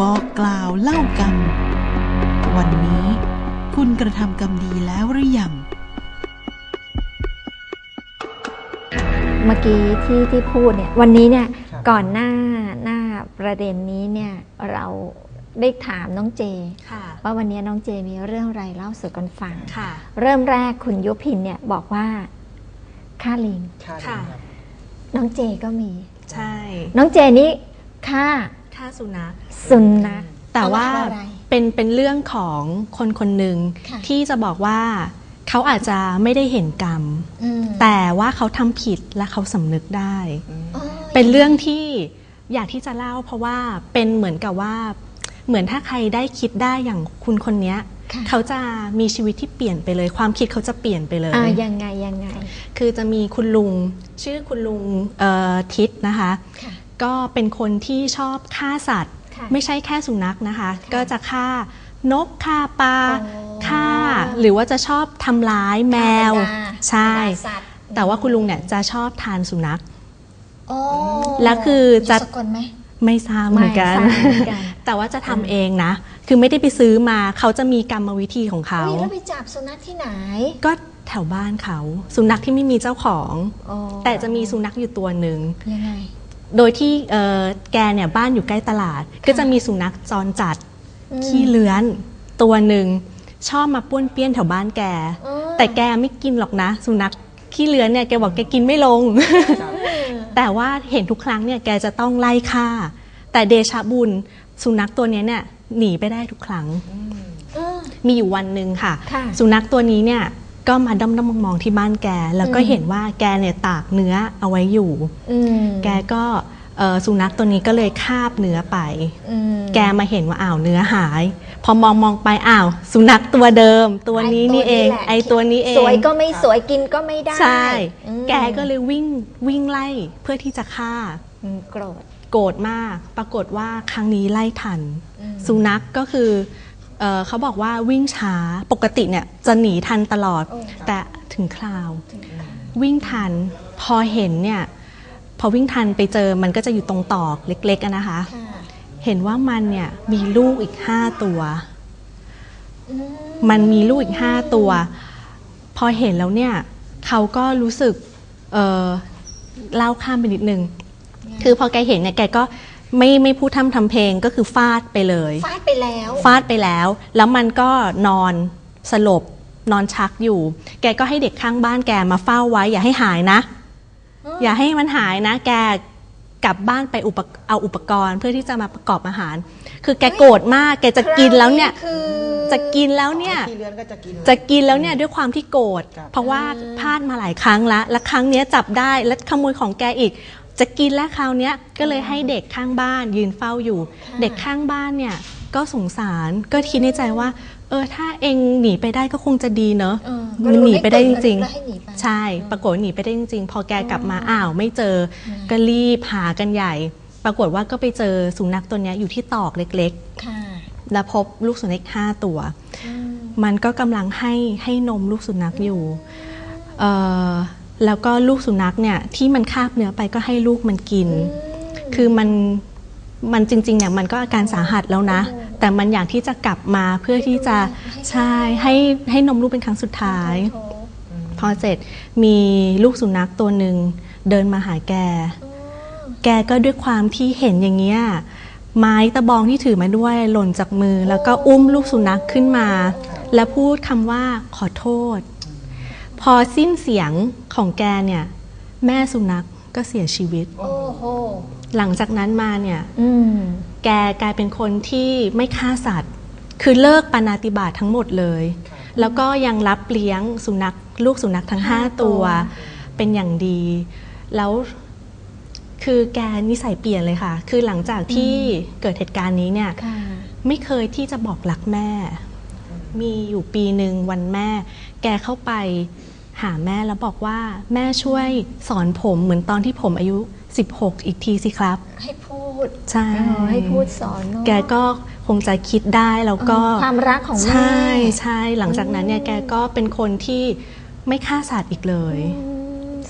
บอกกล่าวเล่ากรรมวันนี้คุณกระทำกรรมดีแล้วหรือยัง เมื่อกี้ที่ที่พูดเนี่ยวันนี้เนี่ยครับก่อนหน้าหน้าประเด็นนี้เนี่ยเราได้ถามน้องเจค่ะว่าวันนี้น้องเจมีเรื่องอะไรเล่าสู่กันฟังค่ะเริ่มแรกคุณยุพินเนี่ยบอกว่าค่าลิงค่าค่ะลิงครับน้องเจก็มี ใช่ น้องเจนี่ค่า ค่าสุนัข สุนัขแต่ว่าเอมทำอะไรเป็นเป็นเรื่องของคนคนหนึ่งค่ะ ที่จะบอกว่าเขาอาจจะไม่ได้เห็นกรรม อืมแต่ว่าเขาทำผิดและเขาสำนึกได้ อ๋อเป็นเรื่องที่อยากที่จะเล่าเพราะว่าเป็นเหมือนกับว่า เหมือนถ้าใครได้คิดได้อย่างคุณคนเนี้ย ค่ะเขาจะมีชีวิตที่เปลี่ยนไปเลย ความคิดเขาจะเปลี่ยนไปเลย อ่ายังไงยังไงคือจะมีคุณลุงชื่อคุณลุงเอ่อทิศนะคะ ค่ะ ก็เป็นคนที่ชอบฆ่าสัตว์ค่ะไม่ใช่แค่สุนัขนะคะ ก็จะฆ่านกฆ่าปลาอ๋อฆ่า หรือว่าจะชอบทำร้ายแมวบรรดาใช่บรรดาสัตว์แต่ว่าคุณลุงเนี่ยจะชอบทานสุนัขโอ้แล้วคือจะมีสกลไหมไม่ทราบเหมือนกันไม่ทราบเหมือนกัน แต่ว่าจะทำเองนะ คือไม่ได้ไปซื้อมา เขาจะมีกรรมวิธีของเขาอุ๊ยแล้วไปจับสุนัขที่ไหน ก็แถวบ้านเขา สุนัขที่ไม่มีเจ้าของอ๋อแต่จะมีสุนัขอยู่ตัวหนึ่งยังไง โดยที่เอ่อแกเนี่ยบ้านอยู่ใกล้ตลาด ก็จะมีสุนัขจรจัดอืมขี้เลื้อน ตัวหนึ่งชอบมาป้วนเปี้ยนแถวบ้านแกอ๋อแต่แกไม่กินหรอกนะ สุนัขขี้เลื้อนเนี่ยแกบอกแกกินไม่ลง แต่ว่าเห็นทุกครั้งเนี่ยแกจะต้องไล่ฆ่า แต่เดชะบุญสุนัขตัวเนี้ยเนี่ยหนีไปได้ทุกครั้ง อืม มีอยู่วันหนึ่งค่ะ ค่ะ สุนัขตัวนี้เนี่ย ก็มาด้อมด้อมมองๆที่บ้านแก แล้วก็อืมเห็นว่าแกเนี่ยตากเนื้อเอาไว้อยู่อืมแกก็เอ่อสุนัขตัวนี้ก็เลยคาบเนื้อไปอืมแกมาเห็นว่าอ้าวเนื้อหาย พอมองมองไปอ้าว สุนัขตัวเดิม ตัวนี้นี่เองแหละไอตัวนี้เอง สวยก็ไม่สวยกินก็ไม่ได้ ใช่อืมแกก็เลยวิ่งวิ่งไล่เพื่อที่จะฆ่าอืมโกรธโกรธมาก ปรากฏว่าครั้งนี้ไล่ทันอืมสุนัขก็คือ เอ่อเขาบอกว่าวิ่งช้าปกติเนี่ยจะหนีทันตลอดโอ้แต่ถึงคราว วิ่งทันพอเห็นเนี่ยพอวิ่งทันไปเจอมันก็จะอยู่ตรงตอกเล็กๆอะนะคะค่ะเห็นว่ามันเนี่ยมีลูกอีกห้าตัวอืมมันมีลูกอีกห้าตัว พอเห็นแล้วเนี่ยเขาก็รู้สึกเออเล่าข้ามไปนิดนึง คือพอแกเห็นเนี่ยแกก็ ไม่ไม่พูดทำทำเพลงก็คือฟาดไปเลย ฟาดไปแล้ว ฟาดไปแล้ว แล้วมันก็นอนสลบนอนชักอยู่ แกก็ให้เด็กข้างบ้านแกมาเฝ้าไว้ อย่าให้หายนะอ๋อออย่าให้มันหายนะ แกกลับบ้านไปอุปเอาอุปกรณ์เพื่อที่จะมาประกอบอาหาร คือแกโกรธมาก แกจะกินแล้วเนี่ยคือจะกินแล้วเนี่ยขี้เลื้อนก็จะกินเลยจะกินแล้วเนี่ยด้วยความที่โกรธ ครับ เพราะว่าพลาดมาหลายครั้งแล้วและครั้งเนี้ยจับได้ และขโมยของแกอีก จะกินแล้วคราวเนี้ยก็เลยให้เด็กข้างบ้าน ยืนเฝ้าอยู่ เด็กข้างบ้านเนี่ยก็สงสารก็คิดในใจว่า เออถ้าเองหนีไปได้ก็คงจะดีเนอะเออมันหนีไปได้จริงแล้วให้หนีไป ๆ ใช่ ปรากฏหนีไปได้จริง ๆ พอแกกลับมาอ้าวไม่เจอก็รีบหากันใหญ่ ปรากฏว่าก็ไปเจอสุนัขตัวเนี้ยอยู่ที่ตอกเล็กค่ะๆ แล้วพบลูกสุนัขห้าตัว อืมมันก็กำลังให้ให้นมลูกสุนัขอยู่เอ่อ แล้วก็ลูกสุนัขเนี่ยที่มันคาบเนื้อไปก็ให้ลูกมันกิน คือมันมันจริงๆเนี่ยมันก็อาการสาหัสแล้วนะ แต่มันอยากที่จะกลับมาเพื่อที่จะใช่ให้ให้นมลูกเป็นครั้งสุดท้ายโถพอเสร็จมีลูกสุนัขตัวหนึ่งเดินมาหาแก แกก็ด้วยความที่เห็นอย่างเงี้ยไม้ตะบองที่ถือมาด้วยหล่นจากมือ แล้วก็อุ้มลูกสุนัขขึ้นมา แล้วพูดคำว่าขอโทษ พอสิ้นเสียงของแกเนี่ย แม่สุนัขก็เสียชีวิต โอ้โห หลังจากนั้นมาเนี่ย อืม แกกลายเป็นคนที่ไม่ฆ่าสัตว์ คือเลิกปานาติบาตทั้งหมดเลย แล้วก็ยังรับเลี้ยงสุนัขลูกสุนัขทั้งห้า5ตัตัววเป็นอย่างดี แล้วคือแกนิสัยเปลี่ยนเลยค่ะ คือหลังจากที่เกิดเหตุการณ์นี้เนี่ย ค่ะ ไม่เคยที่จะบอกรักแม่ มีอยู่ปีหนึ่งวันแม่ แกเข้าไป หาแม่แล้วบอกว่าแม่ช่วยสอนผมเหมือนตอนที่ผมอายุ 16 อีกทีสิครับ ให้พูดใช่เออให้พูดสอนเนอะแกก็คงจะคิดได้แล้วก็เออความรักของแม่ ใช่ใช่หลังจากนั้นเนี่ยแกก็เป็นคนที่ไม่ฆ่าสัตว์อีกเลย อืมส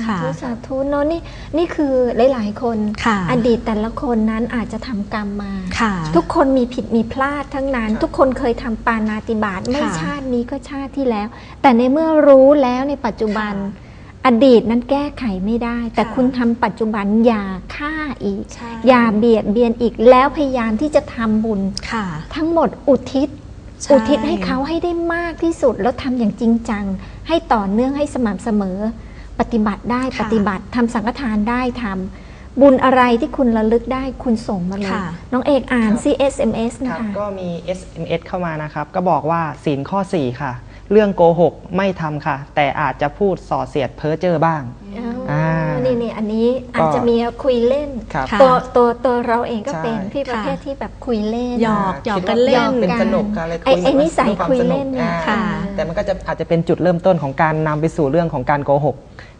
าค่ะธุสาธุเนาะนี่นี่คือหลายๆ คนค่ะอดีตแต่ละคนนั้นอาจจะทำกรรมมา ค่ะ ทุกคนมีผิดมีพลาดทั้งนั้นครับทุกคนเคยทำปานาติบาตไม่ค่ะชาตินี้ก็ชาติที่แล้ว แต่ในเมื่อรู้แล้วในปัจจุบัน อดีตนั้นแก้ไขไม่ได้ แต่ค่ะคุณทำปัจจุบันอย่าฆ่าอีก ใช่ อย่าเบียดเบียนอีกแล้วพยายามที่จะทำบุญ ค่ะ ทั้งหมดอุทิศ ใช่ อุทิศให้เขาให้ได้มากที่สุดแล้วทำอย่างจริงจัง ให้ต่อเนื่องให้สม่ำเสมอ ปฏิบัติได้ค่ะปฏิบัติทำสังฆทานได้ทำบุญอะไรที่คุณระลึกได้คุณส่งมาเลยค่ะน้องเอกอ่านครับ CSMS คนะรับคะก็มี SMS เข้ามานะครับ ก็บอกว่าศีลข้อ 4 ค่ะ เรื่องโกหกไม่ทำค่ะ แต่อาจจะพูดส่อเสียดเพ้อเจ้อบ้างอ๋อนี่นี่อันนี้ก็อาจจะมีคุยเล่นครับค่ะตัวตัวตัวเราเองก็ใช่เป็นพี่ประเภทที่แบบคุยเล่นหยอกหยอกคิดกัว่านเล่นเป็นสนุกกันอะไรไอ้คุยไอ้นิสัยด้วยวามคุยสนุกเล่นเนี่ยอ่าค่ะแต่มันก็จะอาจจะเป็นจุดเริ่มต้นของการนำไปสู่เรื่องของการโกหก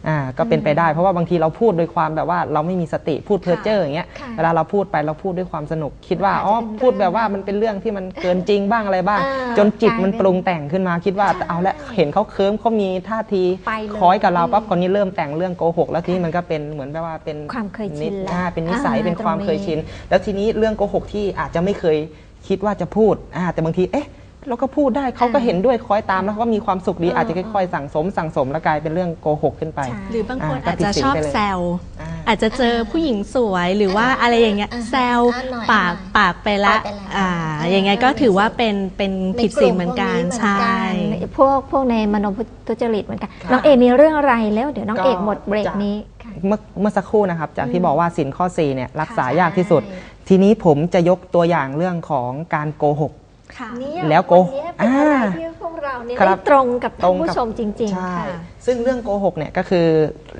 อ่าก็เป็นไปได้ เพราะว่าบางทีเราพูดโดยความแบบว่าเราไม่มีสติพูดเพ้อเจ้ออย่างเงี้ยค่ะเวลาเราพูดไปเราพูดด้วยความสนุก คิดว่าอาจจะอ๋อเป็นพูดแบบว่ามันเป็นเรื่องที่มันเกินจริงบ้างอะไรบ้าง อ่าจนจิตมันกลายเป็นปรุงแต่งขึ้นมาคิดว่าใช่เอาละเห็นเขาเคิร์มเขามีท่าทีไปเลยคล้อยกับเราปั๊บคนนี้เริ่มแต่งเรื่องโกหกแล้วทีนี้มันก็เป็นเหมือนแบบว่าเป็นความเคยชินแล้วอ่าเป็นนิสัยอ่าเป็นความตรงนี้ เคยชิน แล้วทีนี้เรื่องโกหกที่อาจจะไม่เคยคิดว่าจะพูดอ่าแต่บางทีเอ๊ะ เราก็พูดได้เขาก็เห็นด้วยคล้อยตามแล้วเขาก็มีความสุขดีอ่าอาจจะค่อยๆสั่งสมสั่งสมแล้วกลายเป็นเรื่องโกหกขึ้นไปใช่หรือบางคนอ่าก็อาจจะผิดศีลชอบไปเลยแซวอ่าอาจจะเจอผู้หญิงสวยหรือว่าอะไรอย่างเงี้ยอ่าแซวอ่าหน่อยปากหน่อยปากไปละปากไปละอ่าอ่าอย่างเงี้ยก็ถือว่าเป็นเป็นผิดศีลเหมือนกันใชใช่่พวกพวกในมโนทุจริตเหมือนกันครับน้องเอมีเรื่องอะไรแล้วเดี๋ยวน้องเอกหมดเบรกจากนี้ค่ะเมื่อเมื่อสักครู่นะครับ จากที่บอกว่าสินข้อ4เนี่ยรักษาค่ะยากที่สุด ทีนี้ผมจะยกตัวอย่างเรื่องของการโกหก ค่ะเนี่ยแล้วโกวันนี้เป็นอะไรอ่าที่พวกเราเนี่ยครับได้ตรงกับตรท่านงกับผู้ชมจริงใช่ๆค่ะ ซึ่งเรื่องโกหกเนี่ยก็คือ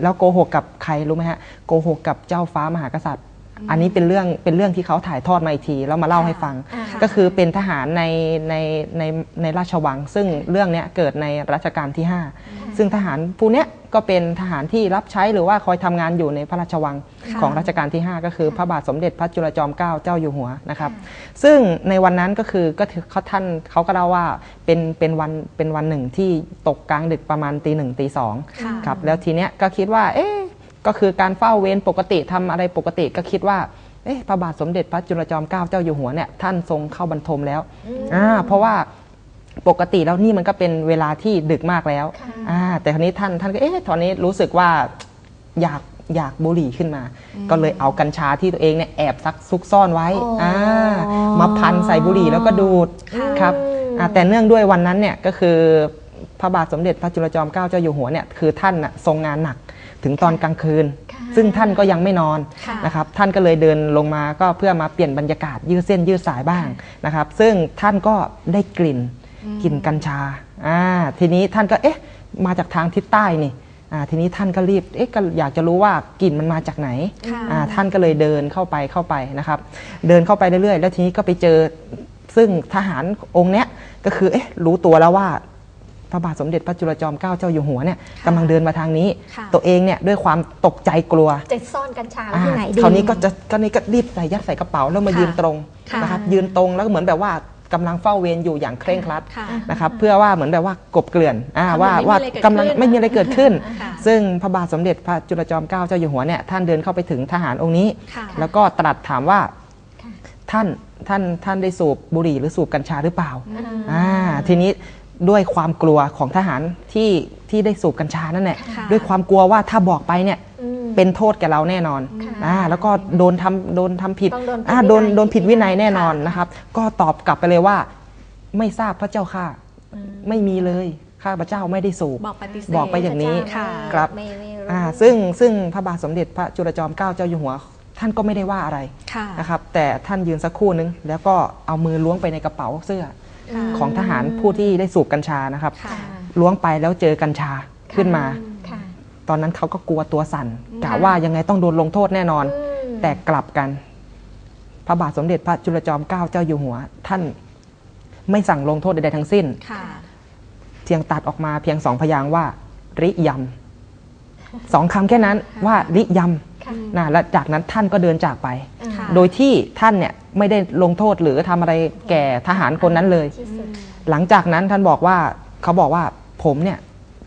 แล้วโกหกกับใครรู้ไหมฮะโกหกกับเจ้าฟ้ามหากษัตริย์ อันนี้เป็นเรื่องเป็นเรื่องที่เขาถ่ายทอดมาอีกทีแล้วมาเล่าให้ฟังอ่าก็คือเป็นทหารในในในในราชวัง ซึ่งเรื่องเนี้ยเกิดในรัชกาลที่ 5 ซึ่งทหารผู้เนี้ยก็เป็นทหารที่รับใช้หรือว่าคอยทำงานอยู่ในพระราชวังค่ะของรัชกาลที่ 5 ก็คือพระบาทสมเด็จพระจุลจอมเกล้าเจ้าอยู่หัวนะครับ ซึ่งในวันนั้นก็คือก็ถือเขาท่านเขาก็เล่าว่าเป็นเป็นวันเป็นวันหนึ่งที่ตกกลางดึกประมาณตีหนึ่งตีสองค่ะครับแล้วทีเนี้ยก็คิดว่าเอ๊ะ ก็คือการเฝ้าเวรปกติทำอะไรปกติก็คิดว่าเอ๊ะพระบาทสมเด็จพระจุลจอมเกล้าเจ้าอยู่หัวเนี่ยท่านทรงเข้าบรรทมแล้วอ่าเพราะว่าปกติแล้วนี่มันก็เป็นเวลาที่ดึกมากแล้วค่ะอ่าแต่คราวนี้ท่านท่านก็เอ๊ะตอนนี้รู้สึกว่าอยากอยากบุหรี่ขึ้นมา ก็เลยเอากัญชาที่ตัวเองเนี่ยแอบซักซุกซ่อนไว้อ๋ออ่อ่ามาพันใส่บุหรี่แล้วก็ดูดค่ะครับอ่าแต่เนื่องด้วยวันนั้นเนี่ยก็คือพระบาทสมเด็จพระจุลจอมเกล้าเจ้าอยู่หัวเนี่ยคือท่านน่ะทรงงานหนัก ถึงตอนกลางคืนค่ะซึ่งท่านก็ยังไม่นอนค่ะนะครับท่านก็เลยเดินลงมาก็เพื่อมาเปลี่ยนบรรยากาศยืดเส้นยืดสายบ้างนะครับ ซึ่งท่านก็ได้กลิ่นกลิ่นกัญชาอ่าทีนี้ท่านก็เอ๊ะมาจากทางทิศใต้นี่อ่าทีนี้ท่านก็รีบเอ๊ะก็อยากจะรู้ว่ากลิ่นมันมาจากไหนค่ะอ่าท่านก็เลยเดินเข้าไปเข้าไปนะครับ เดินเข้าไปเรื่อยๆ แล้วทีนี้ก็ไปเจอซึ่งทหารองค์เนี้ยก็คือเอ๊ะรู้ตัวแล้วว่า พระบาทสมเด็จพระจุลจอมเกล้าเจ้าอยู่หัวเนี่ยกำลังเดินมาทางนี้ ค่ะ ตัวเองเนี่ยด้วยความตกใจกลัวจะซ่อนกัญชาไว้อ่าที่ไหนดี คราวนี้ก็จะก็นี่ก็รีบใส่ยัดใส่กระเป๋าแล้วมาค่ะยืนตรงค่ะ นะครับยืนตรงแล้วก็เหมือนแบบว่ากำลังเฝ้าเวรอยู่อย่างเคร่งครัด ค่ะ นะครับเพื่อว่าเหมือนแบบว่ากบเกลื่อนอ่าทำเหมืว่าอนไม่มีว่าอะไรเกิดกำลังขึ้นไม่มีอะไรเกิดขึ้น ค่ะ ซึ่งพระบาทสมเด็จพระจุลจอมเกล้าเจ้าอยู่หัวเนี่ยท่านเดินเข้าไปถึงทหารองค์นี้ ค่ะ แล้วก็ตรัสถามว่าท่านท่านท่านได้สูบบุหรี่หรือสูบกัญชาหรือเปล่าอ่าทีนี้ ด้วยความกลัวของทหารที่ที่ได้สูบกัญชานั่นแหละค่ะ ด้วยความกลัวว่าถ้าบอกไปเนี่ยอืม เป็นโทษแก่เราแน่นอนค่ะอ่าแล้วก็โดนทำโดนทำผิดต้องโดนผิดอ่าโดนวินัย โดนผิดวินัยแน่นอนค่ะนะครับ ก็ตอบกลับไปเลยว่า ไม่ทราบพระเจ้าค่ะไม่มีเลยข้าพระเจ้าไม่ได้สูบ บอกปฏิเสธบอกไปอย่างนี้ ค่ะ ครับ ไม่ไม่รู้ อ่าซึ่งซึ่งพระบาทสมเด็จพระจุลจอมเกล้าเจ้าอยู่หัว ท่านก็ไม่ได้ว่าอะไรค่ะ นะครับ แต่ท่านยืนสักครู่นึง แล้วก็เอามือล้วงไปในกระเป๋าเสื้อค่ะ ของทหารผู้ที่ได้สูบกัญชานะครับค่ะล้วงไปแล้วเจอกัญชาขึ้นมาค่ะตอนนั้นเขาก็กลัวตัวสั่นกะว่ายังไงต้องโดนลงโทษแน่นอนอืมแต่กลับกัน พระบาทสมเด็จพระจุลจอมเกล้าเจ้าอยู่หัว ท่านไม่สั่งลงโทษใดๆทั้งสิ้นค่ะเพียงตัดออกมาเพียงสองพยางค์ว่า ริยำสองคำแค่นั้นว่าริยค่ะำ นะและจากนั้นท่านก็เดินจากไป ค่ะ โดยที่ท่านเนี่ยไม่ได้ลงโทษหรือทำอะไรแก่ทหารคนนั้นเลย ที่สุดหลังจากนั้นท่านบอกว่าเขาบอกว่าผมเนี่ย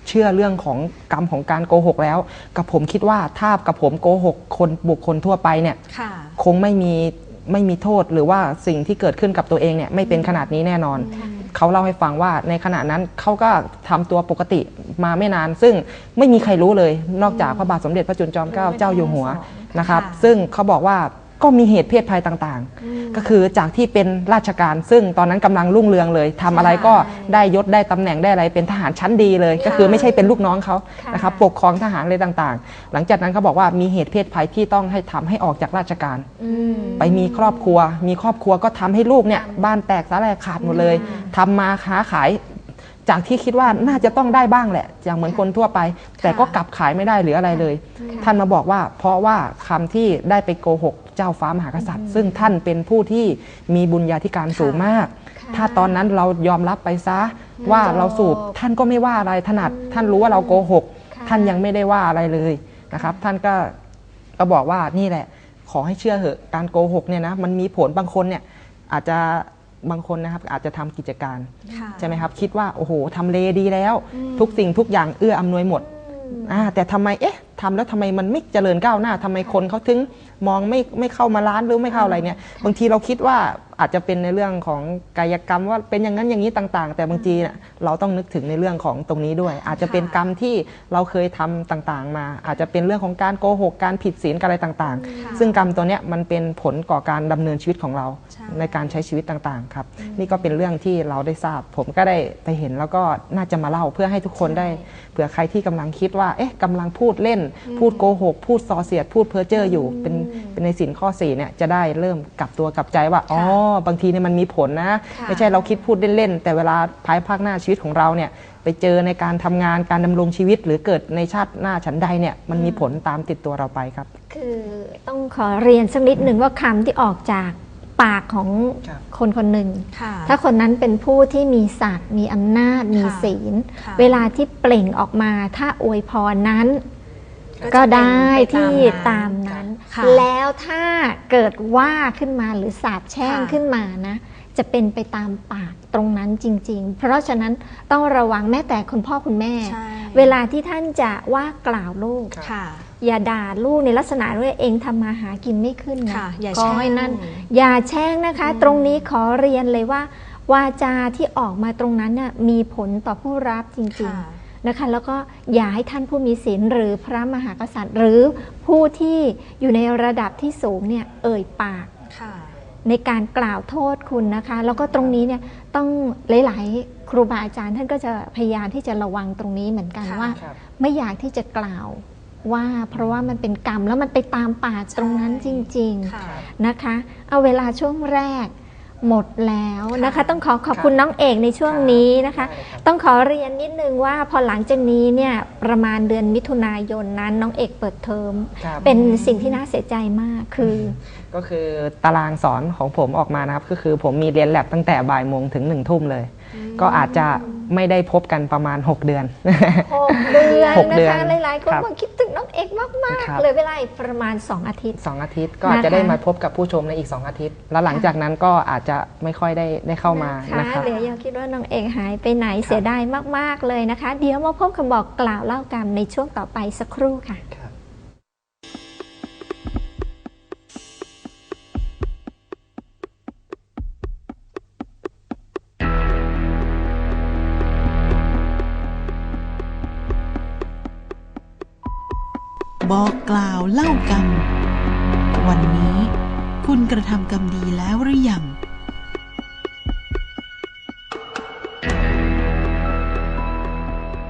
เชื่อเรื่องของกรรมของการโกหกแล้ว กับผมคิดว่าถ้ากับผมโกหกคนบุคคลทั่วไปเนี่ย ค่ะ คงไม่มีไม่มีโทษหรือว่าสิ่งที่เกิดขึ้นกับตัวเองเนี่ยไม่เป็นขนาดนี้แน่นอน เขาเล่าให้ฟังว่าในขณะนั้นเขาก็ทำตัวปกติมาไม่นาน ซึ่งไม่มีใครรู้เลยนอกจากพระบาทสมเด็จพระจุลจอมเกล้าเจ้าอยู่หัวนะครับค่ะซึ่งเขาบอกว่า ก็มีเหตุเพศภัยต่างๆ ก็คือจากที่เป็นราชการซึ่งตอนนั้นกำลังรุ่งเรืองเลยทำอะไรก็ได้ยศได้ตำแหน่งได้อะไรเป็นทหารชั้นดีเลย ก็คือไม่ใช่เป็นลูกน้องเขานะครับปกครองทหารอะไรต่างๆ หลังจากนั้นเขาบอกว่ามีเหตุเพศภัยที่ต้องให้ทำให้ออกจากราชการไปมีครอบครัว มีครอบครัวก็ทำให้ลูกเนี่ยบ้านแตกสาแหลกขาดหมดเลยทำมาค้าขาย จากที่คิดว่าน่าจะต้องได้บ้างแหละ อย่างเหมือนคนทั่วไป แต่ก็กลับขายไม่ได้หรืออะไรเลย ท่านมาบอกว่า เพราะว่าคำที่ได้ไปโกหกเจ้าฟ้ามหากษัตริย์ ซึ่งท่านเป็นผู้ที่มีบุญญาธิการสูงมาก ถ้าตอนนั้นเรายอมรับไปซะว่าเราสูบท่านก็ไม่ว่าอะไรถนัดท่านรู้ว่าเราโกหก ท่านยังไม่ได้ว่าอะไรเลยนะครับ ท่านก็ก็บอกว่านี่แหละ ขอให้เชื่อเถอะการโกหกเนี่ยนะมันมีผลบางคนเนี่ยอาจจะ บางคนนะครับอาจจะทำกิจการค่ะใช่ไหมครับคิดว่าโอ้โหทำเลดีแล้ว ทุกสิ่งทุกอย่างเอื้ออำนวยหมดอ่าแต่ทำไมเอ๊ะ ทำแล้วทำไมมันไม่เจริญก้าวหน้าทำไมคนเขาถึงมองไม่ไม่เข้ามาร้านหรือไม่เข้าอะไรเนี่ย บางทีเราคิดว่าอาจจะเป็นในเรื่องของกายกรรมว่าเป็นอย่างนั้นอย่างนี้ต่างๆ แต่บางทีเนี่ยเราต้องนึกถึงในเรื่องของตรงนี้ด้วย อาจจะเป็นกรรมที่เราเคยทำต่างๆ มา อาจจะเป็นเรื่องของการโกหกการผิดศีลอะไรต่างๆ ซึ่งกรรมตัวเนี้ยมันเป็นผลก่อการดำเนินชีวิตของเราใช่ในการใช้ชีวิตต่างๆครับ นี่ก็เป็นเรื่องที่เราได้ทราบ ผมก็ได้ไปเห็นแล้วก็น่าจะมาเล่าเพื่อให้ทุกคนได้เผื่อใครที่กำลังคิดว่าเอ๊ะกำลังพูดเล่นพูดโกหก พูดส่อเสียด พูดเพ้อเจ้ออยู่ เป็นเป็นในสินข้อสี่เนี่ยจะได้เริ่มกลับตัวกลับใจว่าอ๋อบางทีเนี่ยมันมีผลนะค่ะไม่ใช่เราคิดพูดเล่นๆแต่เวลาภายภาคหน้าชีวิตของเราเนี่ยไปเจอในการทำงานการดำรงชีวิต หรือเกิดในชาติหน้าฉันใดเนี่ยมันมีผลตามติดตัวเราไปครับ คือต้องขอเรียนสักนิดหนึ่งว่าคำที่ออกจากปากของครับคนคนหนึ่งค่ะถ้าคนนั้นเป็นผู้ที่มีศักดิ์มีอำนาจ มีศีลค่ะเวลาที่เปล่งออกมา ถ้าอวยพรนั้น ก็ก็จะเป็นได้ไปตามที่นั้นตามนั้นค่ะแล้วถ้าเกิดว่าขึ้นมาหรือสาบแช่งค่ะขึ้นมานะ จะเป็นไปตามปากตรงนั้นจริง ๆ เพราะฉะนั้นต้องระวังแม้แต่คุณพ่อคุณแม่ใช่เวลาที่ท่านจะว่ากล่าวลูกค่ะอย่าด่าลูกในลักษณะว่าเองทำมาหากินไม่ขึ้นนะค่ะอย่าขอแช่งให้นั่น อย่าแช่งนะคะ ตรงนี้ขอเรียนเลยว่า วาจาที่ออกมาตรงนั้นน่ะมีผลต่อผู้รับจริงค่ะๆ นะคะแล้วก็อย่าให้ท่านผู้มีศีลหรือพระมหากษัตริย์ หรือผู้ที่อยู่ในระดับที่สูงเนี่ยเอ่ยปากค่ะในการกล่าวโทษคุณนะคะ แล้วก็ตรงนี้เนี่ยต้องหลาย ๆ ครูบาอาจารย์ท่านก็จะพยายามที่จะระวังตรงนี้เหมือนกันค่ะว่าครับไม่อยากที่จะกล่าวว่าเพราะว่ามันเป็นกรรมแล้วมันไปตามปากตรงนั้นจริงค่ะๆนะคะ เอาเวลาช่วงแรก หมดแล้วนะคะค่ะต้องขอขอบคุณน้องเอกในช่วงนี้นะคะได้ครับต้องขอเรียนนิดนึงว่าพอหลังจากนี้เนี่ยประมาณเดือนมิถุนายนนั้นน้องเอกเปิดเทอม ครับ เป็นสิ่งที่น่าเสียใจมากคือ ก็คือตารางสอนของผมออกมานะครับ ก็คือผมมีเรียนแลบตั้งแต่บ่ายโมงถึงหนึ่งทุ่มเลย ก็อาจจะไม่ได้พบกันประมาณ 6 เดือน หกเดือนหกนะเดือนคะหลายๆคนครับ บอกคิดถึง น้องเอกมากครับ ๆเลยเวลาอีกประมาณ 2 อาทิตย์2อาทิตย์ก็อาจจะได้นะคะมาพบกับผู้ชมในอีก 2 อาทิตย์ แล้วหลังจากนั้นก็อาจจะไม่ค่อยได้ได้เข้ามานะนะครับเดี๋ยวยังคิดว่าน้องเอกหายไปไหนเสียดายมากๆเลยนะคะ เดี๋ยวมาพบคำบอกกล่าวเล่ากรรมในช่วงต่อไปสักครู่ค่ะบอก กล่าวเล่ากรรม วันนี้คุณกระทำกรรมดีแล้วหรือยัง